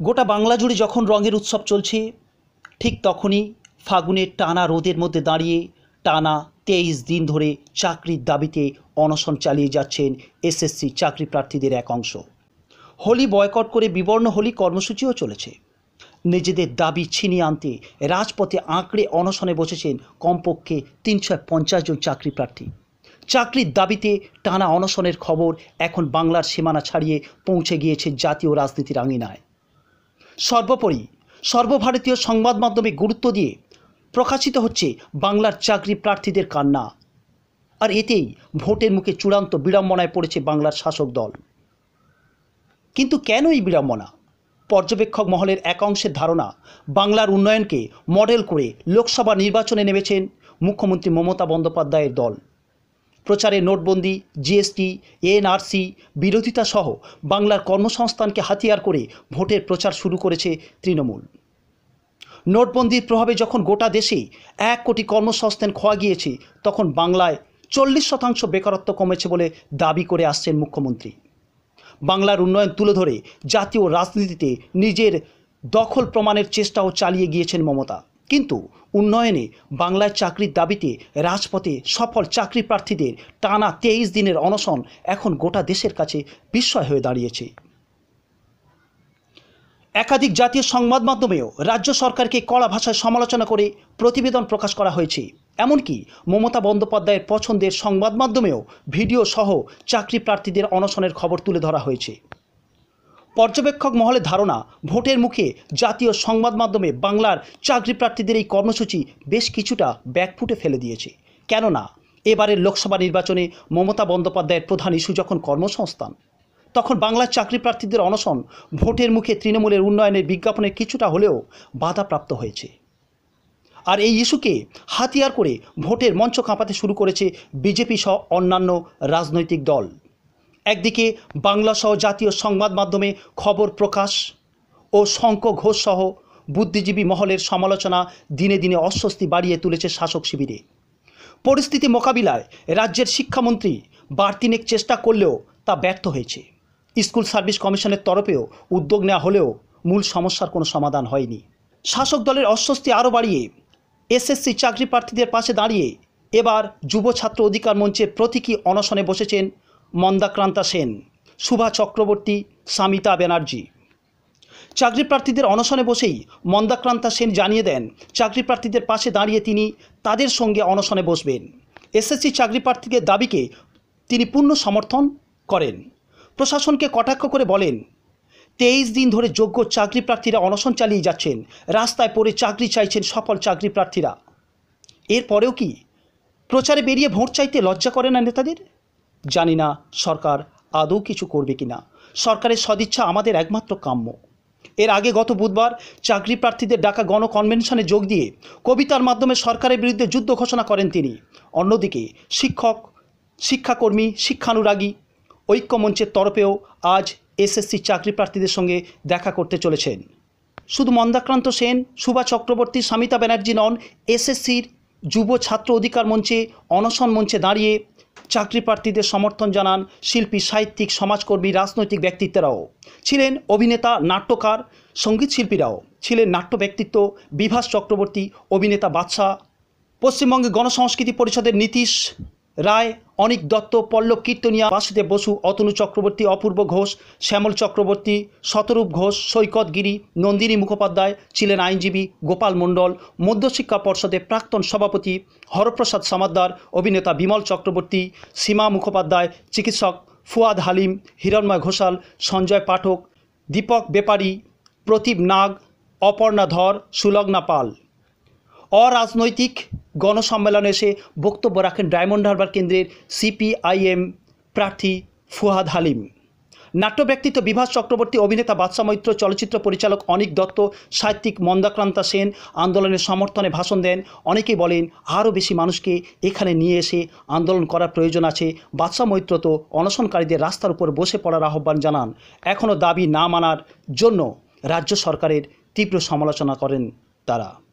গোটা বাংলা জুড়ে যখন রঙের উৎসব চলছে, ঠিক তখনই ফাগুনের টানা রোদের মধ্যে দাঁড়িয়ে টানা তেইশ দিন ধরে চাকরির দাবিতে অনশন চালিয়ে যাচ্ছেন এসএসসি চাকরি প্রার্থীদের এক অংশ। হোলি বয়কট করে বিবর্ণ হোলি কর্মসূচিও চলেছে। নিজেদের দাবি ছিনিয়ে আনতে রাজপথে আঁকড়ে অনশনে বসেছেন কমপক্ষে তিনশো পঞ্চাশ জন চাকরি প্রার্থী। চাকরির দাবিতে টানা অনশনের খবর এখন বাংলার সীমানা ছাড়িয়ে পৌঁছে গিয়েছে জাতীয় রাজনীতির আঙিনায়। সর্বোপরি সর্বভারতীয় সংবাদ মাধ্যমে গুরুত্ব দিয়ে প্রকাশিত হচ্ছে বাংলার চাকরি প্রার্থীদের কান্না। আর এতেই ভোটের মুখে চূড়ান্ত বিড়ম্বনায় পড়েছে বাংলার শাসক দল। কিন্তু কেন এই বিড়ম্বনা? পর্যবেক্ষক মহলের এক অংশের ধারণা, বাংলার উন্নয়নকে মডেল করে লোকসভা নির্বাচনে নেমেছেন মুখ্যমন্ত্রী মমতা বন্দ্যোপাধ্যায়ের দল। প্রচারে নোটবন্দি জিএসটি এনআরসি বিরোধিতা সহ বাংলার কর্মসংস্থানকে হাতিয়ার করে ভোটের প্রচার শুরু করেছে তৃণমূল। নোটবন্দির প্রভাবে যখন গোটা দেশে এক কোটি কর্মসংস্থান খোয়া গিয়েছে, তখন বাংলায় চল্লিশ শতাংশ বেকারত্ব কমেছে বলে দাবি করে আসছেন মুখ্যমন্ত্রী। বাংলার উন্নয়ন তুলে ধরে জাতীয় রাজনীতিতে নিজের দখল প্রমাণের চেষ্টাও চালিয়ে গিয়েছেন মমতা। কিন্তু উন্নয়নে বাংলায় চাকরির দাবিতে রাজপথে সফল চাকরি প্রার্থীদের টানা তেইশ দিনের অনশন এখন গোটা দেশের কাছে বিস্ময় হয়ে দাঁড়িয়েছে। একাধিক জাতীয় সংবাদ মাধ্যমেও রাজ্য সরকারকে কড়া ভাষায় সমালোচনা করে প্রতিবেদন প্রকাশ করা হয়েছে। এমনকি মমতা বন্দ্যোপাধ্যায়ের পছন্দের সংবাদ মাধ্যমেও ভিডিও সহ চাকরি প্রার্থীদের অনশনের খবর তুলে ধরা হয়েছে। পর্যবেক্ষক মহলের ধারণা, ভোটের মুখে জাতীয় সংবাদ মাধ্যমে বাংলার চাকরি প্রার্থীদের এই কর্মসূচি বেশ কিছুটা ব্যাকফুটে ফেলে দিয়েছে। কেননা, এবারের লোকসভা নির্বাচনে মমতা বন্দ্যোপাধ্যায়ের প্রধান ইস্যু যখন কর্মসংস্থান, তখন বাংলার চাকরি প্রার্থীদের অনশন, ভোটের মুখে তৃণমূলের উন্নয়নের বিজ্ঞাপনে কিছুটা হলেও বাধাপ্রাপ্ত হয়েছে। আর এই ইস্যুকে হাতিয়ার করে ভোটের মঞ্চ কাঁপাতে শুরু করেছে বিজেপি সহ অন্যান্য রাজনৈতিক দল। একদিকে বাংলা সহ জাতীয় সংবাদ মাধ্যমে খবর প্রকাশ ও শঙ্খ ঘোষ সহ বুদ্ধিজীবী মহলের সমালোচনা দিনে দিনে অস্বস্তি বাড়িয়ে তুলেছে শাসক শিবিরে। পরিস্থিতি মোকাবিলায় রাজ্যের শিক্ষামন্ত্রী বাড়তিনেক চেষ্টা করলেও তা ব্যর্থ হয়েছে। স্কুল সার্ভিস কমিশনের তরফেও উদ্যোগ নেওয়া হলেও মূল সমস্যার কোনো সমাধান হয়নি। শাসক দলের অস্বস্তি আরও বাড়িয়ে এসএসসি চাকরি প্রার্থীদের পাশে দাঁড়িয়ে এবার যুব ছাত্র অধিকার মঞ্চের প্রতীকী অনশনে বসেছেন মন্দাক্রান্তা সেন, সুভা চক্রবর্তী, সামিতা ব্যানার্জি। চাকরি প্রার্থীদের অনশনে বসেই মন্দাক্রান্তা সেন জানিয়ে দেন, চাকরি প্রার্থীদের পাশে দাঁড়িয়ে তিনি তাদের সঙ্গে অনশনে বসবেন। এসএসসি চাকরি প্রার্থীদের দাবিকে তিনি পূর্ণ সমর্থন করেন। প্রশাসনকে কটাক্ষ করে বলেন, তেইশ দিন ধরে যোগ্য চাকরি প্রার্থীরা অনশন চালিয়ে যাচ্ছেন, রাস্তায় পড়ে চাকরি চাইছেন সফল চাকরি প্রার্থীরা। এরপরেও কি প্রচারে বেরিয়ে ভোট চাইতে লজ্জা করে না নেতাদের? জানি না সরকার আদৌ কিছু করবে কি না সরকারের সদিচ্ছা আমাদের একমাত্র কাম্য। এর আগে গত বুধবার চাকরি প্রার্থীদের ডাকা গণকনভেনশনে যোগ দিয়ে কবিতার মাধ্যমে সরকারের বিরুদ্ধে যুদ্ধ ঘোষণা করেন তিনি। অন্যদিকে শিক্ষক, শিক্ষাকর্মী, শিক্ষানুরাগী, ঐক্যমঞ্চের তরফেও আজ এসএসসি চাকরি প্রার্থীদের সঙ্গে দেখা করতে চলেছেন। শুধু মন্দাক্রান্ত সেন সুভা চক্রবর্তী, সামিতা ব্যানার্জি নন, এসএসসির যুব ছাত্র অধিকার মঞ্চে অনশন মঞ্চে দাঁড়িয়ে চাকরি প্রার্থীদের সমর্থন জানান শিল্পী, সাহিত্যিক, সমাজকর্মী, রাজনৈতিক ব্যক্তিত্বরাও। ছিলেন অভিনেতা, নাট্যকার, সংগীত শিল্পীরাও। ছিলেন নাট্য ব্যক্তিত্ব বিভাস চক্রবর্তী, অভিনেতা বাদশাহ। পশ্চিমবঙ্গে গণসংস্কৃতি পরিষদের নীতিশ রায়, অনিক দত্ত, পল্লব কীর্তনিয়া, বাসুদেব বসু, অতনু চক্রবর্তী, অপূর্ব ঘোষ, শ্যামল চক্রবর্তী, শতরূপ ঘোষ, সৈকত গিরি, নন্দিনী মুখোপাধ্যায়, ছিলেন আইনজীবী গোপাল মণ্ডল, মধ্যশিক্ষা পর্ষদের প্রাক্তন সভাপতি হরপ্রসাদ সমাদ্দার, অভিনেতা বিমল চক্রবর্তী, সীমা মুখোপাধ্যায়, চিকিৎসক ফুয়াদ হালিম, হিরণময় ঘোষাল, সঞ্জয় পাঠক, দীপক বেপারী, প্রতীপ নাগ, অপর্ণা ধর, সুলগ্না পাল। অরাজনৈতিক গণসম্মেলনে এসে বক্তব্য রাখেন ডায়মন্ড হারবার কেন্দ্রের সিপিআইএম প্রার্থী ফুহাদ হালিম। নাট্য ব্যক্তিত্ব বিভাস চক্রবর্তী অভিনেতা বাদশা মৈত্র, চলচ্চিত্র পরিচালক অনিক দত্ত, সাহিত্যিক মন্দাক্রান্তা সেন আন্দোলনের সমর্থনে ভাষণ দেন। অনেকেই বলেন, আরও বেশি মানুষকে এখানে নিয়ে এসে আন্দোলন করার প্রয়োজন আছে। বাদশা মৈত্র তো অনশনকারীদের রাস্তার উপর বসে পড়ার আহ্বান জানান। এখনও দাবি না মানার জন্য রাজ্য সরকারের তীব্র সমালোচনা করেন তারা।